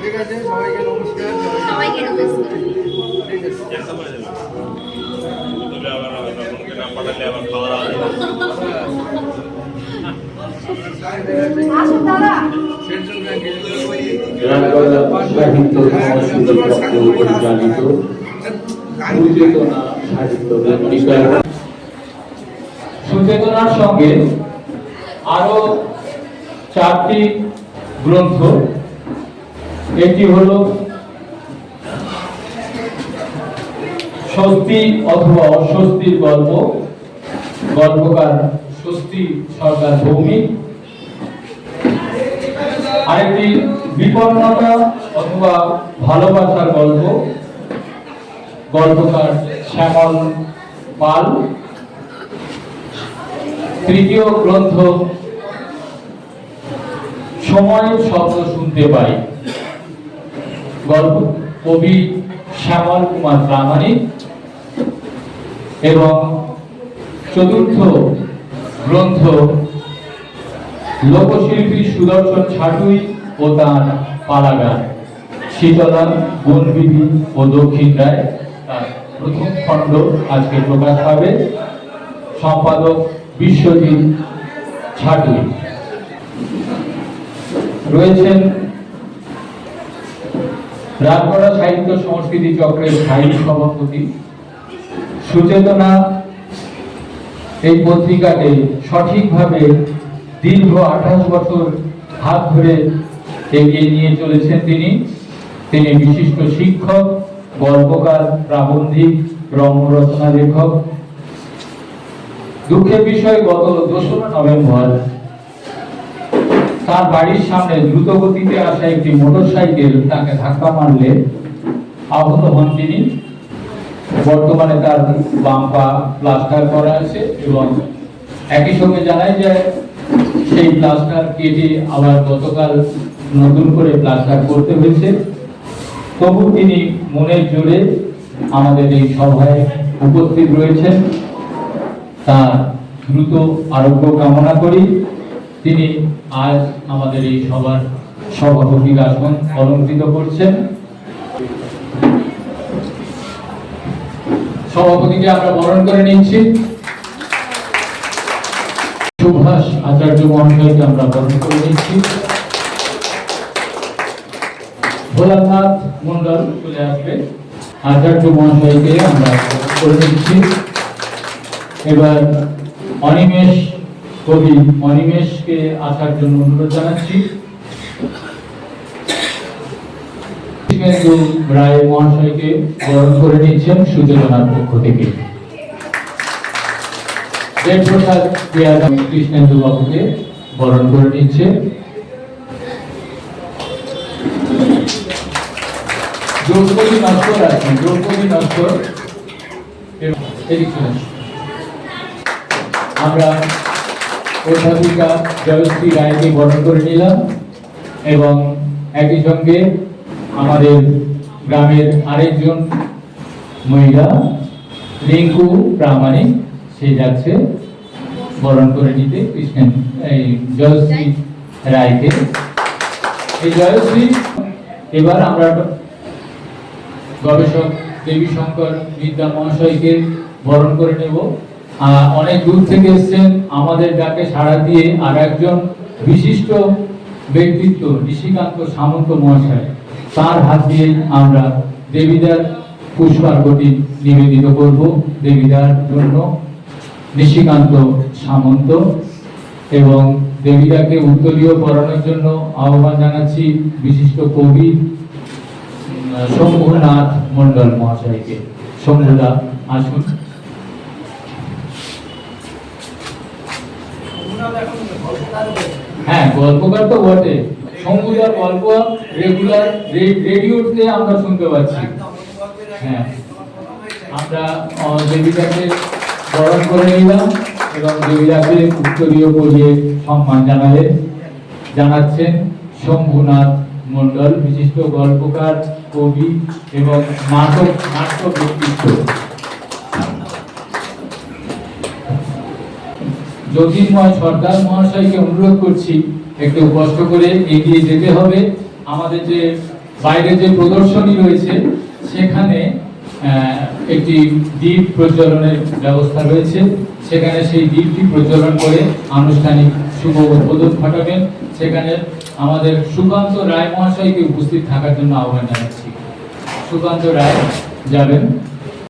ঠিক আছে সবাইকে নমস্কার। সবাইকে নমস্কার। সুচেতনার সঙ্গে আরও চারটি গ্রন্থ। এটি হলো স্বস্তি অথবা অস্বস্তির গল্প গল্পকার স্বস্তি সরকার ভৌমিক। আরেকটি বিপন্নতা অথবা ভালোবাসার গল্প। গল্পকার শ্যামল পাল। তৃতীয় গ্রন্থ সময়ের শব্দ শুনতে পাই। গল্প, কবি শ্যামল কুমার প্রামাণিক। এবং চতুর্থ গ্রন্থ লোকশিল্পী সুদর্শন ছাটুই ও তার পালাগান শীতলা, বনবিধি ও দক্ষিণ রায় তার প্রথম খণ্ড আজকে প্রকাশ পাবে। সম্পাদক বিশ্বজিৎ ছাটুই। রয়েছেন রামগড়া সাহিত্য সংস্কৃতি চক্রের স্থায়ী সভাপতি সুচেতনা এই পত্রিকাকে সঠিকভাবে দীর্ঘ আঠাশ বছর হাত ধরে এগিয়ে নিয়ে চলেছেন তিনি। তিনি বিশিষ্ট শিক্ষক, গল্পকার, প্রাবন্ধিক, রম্যরচনা লেখক। দুঃখের বিষয়, গত দোসরা নভেম্বর তার বাড়ির সামনে দ্রুত গতিতে আসা একটি মোটরসাইকেল তাকে ধাক্কা মারলে আহত হন তিনি। বর্তমানে তার বাম পা প্লাস্টার করা আছে এবং একই সঙ্গে জানাই যায়, সেই প্লাস্টার কেটে আবার গতকাল নতুন করে প্লাস্টার করতে হয়েছে। তবু তিনি মনের জোরে আমাদের এই সভায় উপস্থিত রয়েছেন। তার দ্রুত আরোগ্য কামনা করি। তিনি আজ আমাদের এই সভার সভাপতির আসন অলঙ্কৃত করছেন। সভাপতিকে আমরা বরণ করে নিচ্ছি। সুভাষ আচার্য মহাশয়কে আমরা বরণ করে নিচ্ছি। ভোলানাথ মন্ডল চলে আসবে। আচার্য মহাশয়কে আমরা করে নিচ্ছি। এবার অনিমেষ কবি অনিমেষকে আসার জন্য অনুরোধ জানাচ্ছি। কৃষ্ণেন্দু রায় মহাশয়কে বরণ করে নিচ্ছেন সুচেতনার পক্ষ থেকে। কৃষ্ণেন্দু বাবুকে বরণ করে নিচ্ছে। দ্রৌপদী নস্কর আছেন দ্রৌপদী নস্কর। আমরা অধ্যাপিকা জয়শ্রী রায়কে বরণ করে নিলাম এবং একই সঙ্গে আমাদের গ্রামের আরেকজন মহিলা, রিঙ্কু প্রামাণিক, সে যাচ্ছে বরণ করে নিতে কৃষ্ণেন এই জয়শ্রী রায়কে। এই জয়শ্রী, এবার আমরা গবেষক দেবী শঙ্কর বিদ্যা মহাশয়কে বরণ করে নেব। অনেক দূর থেকে এসেছেন, আমাদের ডাকে সাড়া দিয়ে আর একজন বিশিষ্ট ব্যক্তিত্ব, নিশিকান্ত সামন্ত মহাশয়। তার হাত দিয়ে আমরা দেবীদার পুষ্পার্ঘটি নিবেদিত করব দেবীদার জন্য। নিশিকান্ত সামন্ত এবং দেবীদাকে উত্তরীয় পড়ানোর জন্য আহ্বান জানাচ্ছি বিশিষ্ট কবি শম্ভুনাথ মন্ডল মহাশয়কে। শম্ভুদা, আসুন। হ্যাঁ গল্পকার তো বটে। শম্ভুদার গল্প রেগুলার রেডিওতে আমরা শুনতে পাচ্ছি। হ্যাঁ। আমরা দেবীটাকে বরণ করে নিলাম এবং দেবীটাকে উত্তরীয় পরিয়ে সম্মান জানালে, জানাচ্ছেন শম্ভুনাথ মন্ডল বিশিষ্ট গল্পকার, কবি এবং নাটক নাট্য ব্যক্তিত্ব জ্যোতির্ময় সর্দার মহাশয়কে অনুরোধ করছি, একটু কষ্ট করে এগিয়ে যেতে হবে। আমাদের যে বাইরে যে প্রদর্শনী রয়েছে, সেখানে একটি দ্বীপ প্রজ্বলনের ব্যবস্থা রয়েছে। সেখানে সেই দ্বীপটি প্রজ্বলন করে আনুষ্ঠানিক শুভ উদ্বোধন ঘটাবেন। সেখানে আমাদের সুকান্ত রায় মহাশয়কে উপস্থিত থাকার জন্য আহ্বান জানাচ্ছি। সুকান্ত রায়, যাবেন?